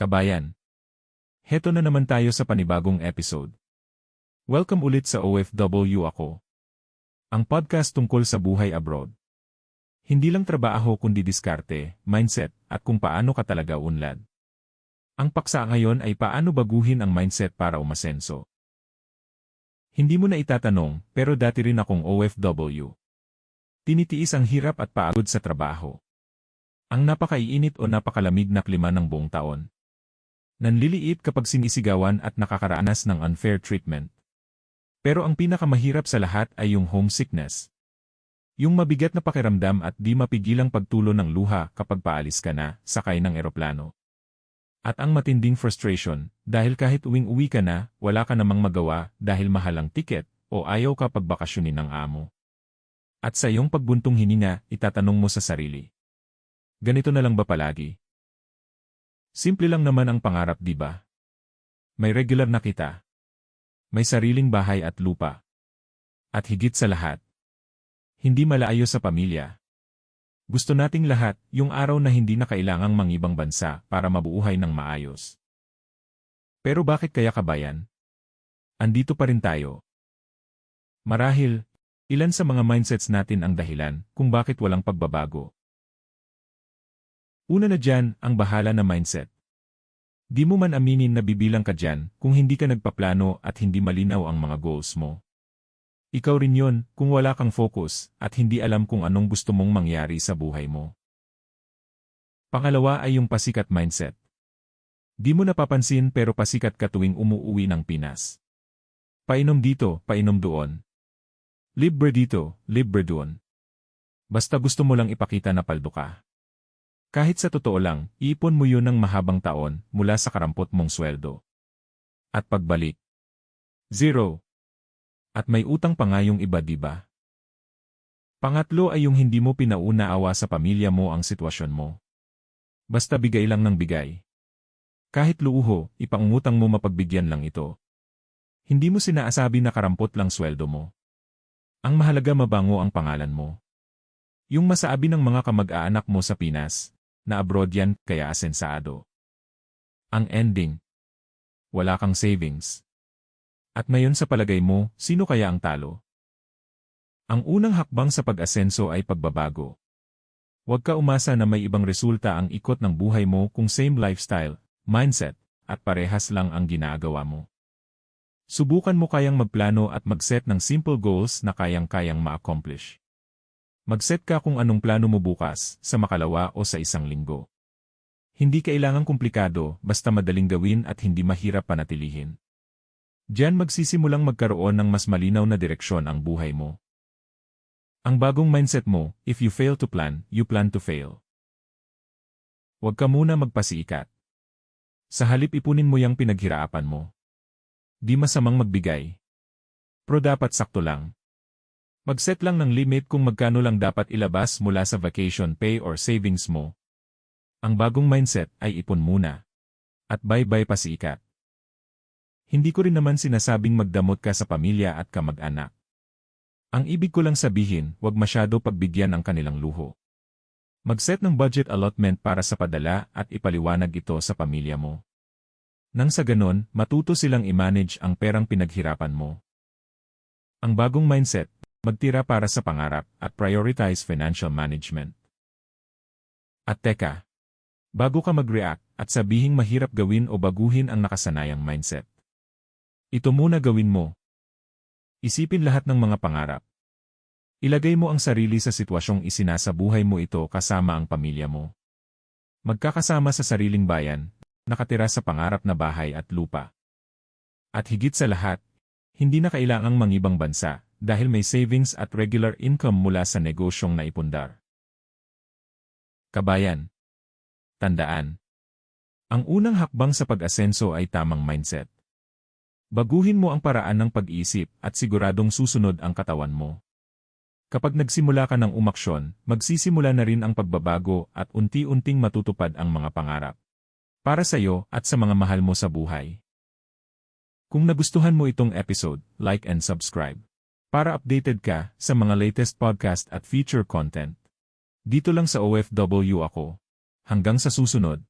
Kabayan. Heto na naman tayo sa panibagong episode. Welcome ulit sa OFW ako. Ang podcast tungkol sa buhay abroad. Hindi lang trabaho kundi diskarte, mindset, at kung paano ka talaga unlad. Ang paksa ngayon ay paano baguhin ang mindset para umasenso. Hindi mo na itatanong, pero dati rin akong OFW. Tinitiis ang hirap at pagod sa trabaho. Ang napakaiinit o napakalamig na klima ng buong taon. Nanliliit kapag sinisigawan at nakakaranas ng unfair treatment. Pero ang pinakamahirap sa lahat ay yung homesickness. Yung mabigat na pakiramdam at di mapigilang pagtulo ng luha kapag paalis ka na, sakay ng eroplano. At ang matinding frustration, dahil kahit uwing-uwi ka na, wala ka namang magawa dahil mahal ang tiket o ayaw ka pagbakasyonin ng amo. At sa iyong pagbuntong hininga, itatanong mo sa sarili. Ganito na lang ba palagi? Simple lang naman ang pangarap di ba? May regular na kita. May sariling bahay at lupa. At higit sa lahat, hindi malaayo sa pamilya. Gusto nating lahat yung araw na hindi na kailangang mangibang bansa para mabuuhay ng maayos. Pero bakit kaya kabayan? Andito pa rin tayo. Marahil, ilan sa mga mindsets natin ang dahilan kung bakit walang pagbabago. Una na dyan, ang bahala na mindset. Di mo man aminin na bibilang ka dyan kung hindi ka nagpaplano at hindi malinaw ang mga goals mo. Ikaw rin yon kung wala kang focus at hindi alam kung anong gusto mong mangyari sa buhay mo. Pangalawa ay yung pasikat mindset. Di mo napapansin pero pasikat ka tuwing umuuwi ng Pinas. Painom dito, painom doon. Libre dito, libre doon. Basta gusto mo lang ipakita na paldo ka. Kahit sa totoo lang, iipon mo yun ng mahabang taon mula sa karampot mong sweldo. At pagbalik. Zero. At may utang pa nga yung iba diba? Pangatlo ay yung hindi mo pinaunaawa sa pamilya mo ang sitwasyon mo. Basta bigay lang ng bigay. Kahit luuho, ipangungutang mo mapagbigyan lang ito. Hindi mo sinaasabi na karampot lang sweldo mo. Ang mahalaga mabango ang pangalan mo. Yung masabi ng mga kamag-aanak mo sa Pinas, na abroad yan kaya asensado. Ang ending. Wala kang savings. At ngayon sa palagay mo, sino kaya ang talo? Ang unang hakbang sa pag-asenso ay pagbabago. Huwag ka umasa na may ibang resulta ang ikot ng buhay mo kung same lifestyle, mindset, at parehas lang ang ginagawa mo. Subukan mo kayang magplano at mag-set ng simple goals na kayang-kayang ma-accomplish. Mag-set ka kung anong plano mo bukas, sa makalawa o sa isang linggo. Hindi kailangang komplikado, basta madaling gawin at hindi mahirap panatilihin. Diyan magsisimulang magkaroon ng mas malinaw na direksyon ang buhay mo. Ang bagong mindset mo, if you fail to plan, you plan to fail. Huwag ka muna magpasiikat. Sa halip ipunin mo yung pinaghirapan mo. Di masamang magbigay. Pro dapat sakto lang. Mag-set lang ng limit kung magkano lang dapat ilabas mula sa vacation pay or savings mo. Ang bagong mindset ay ipon muna. At bye-bye pasikat. Hindi ko rin naman sinasabing magdamot ka sa pamilya at kamag-anak. Ang ibig ko lang sabihin, huwag masyado pagbigyan ang kanilang luho. Mag-set ng budget allotment para sa padala at ipaliwanag ito sa pamilya mo. Nang sa ganon, matuto silang i-manage ang perang pinaghirapan mo. Ang bagong mindset, Magtira para sa pangarap at prioritize financial management. At teka, bago ka mag-react at sabihing mahirap gawin o baguhin ang nakasanayang mindset. Ito muna gawin mo. Isipin lahat ng mga pangarap. Ilagay mo ang sarili sa sitwasyong isinasabuhay mo ito kasama ang pamilya mo. Magkakasama sa sariling bayan, nakatira sa pangarap na bahay at lupa. At higit sa lahat, hindi na kailangang mangibang bansa, dahil may savings at regular income mula sa negosyong naipundar. Kabayan. Tandaan. Ang unang hakbang sa pag-asenso ay tamang mindset. Baguhin mo ang paraan ng pag-iisip at siguradong susunod ang katawan mo. Kapag nagsimula ka ng umaksyon, magsisimula na rin ang pagbabago at unti-unting matutupad ang mga pangarap. Para sa iyo at sa mga mahal mo sa buhay. Kung nagustuhan mo itong episode, like and subscribe. Para updated ka sa mga latest podcast at feature content. Dito lang sa OFW ako. Hanggang sa susunod.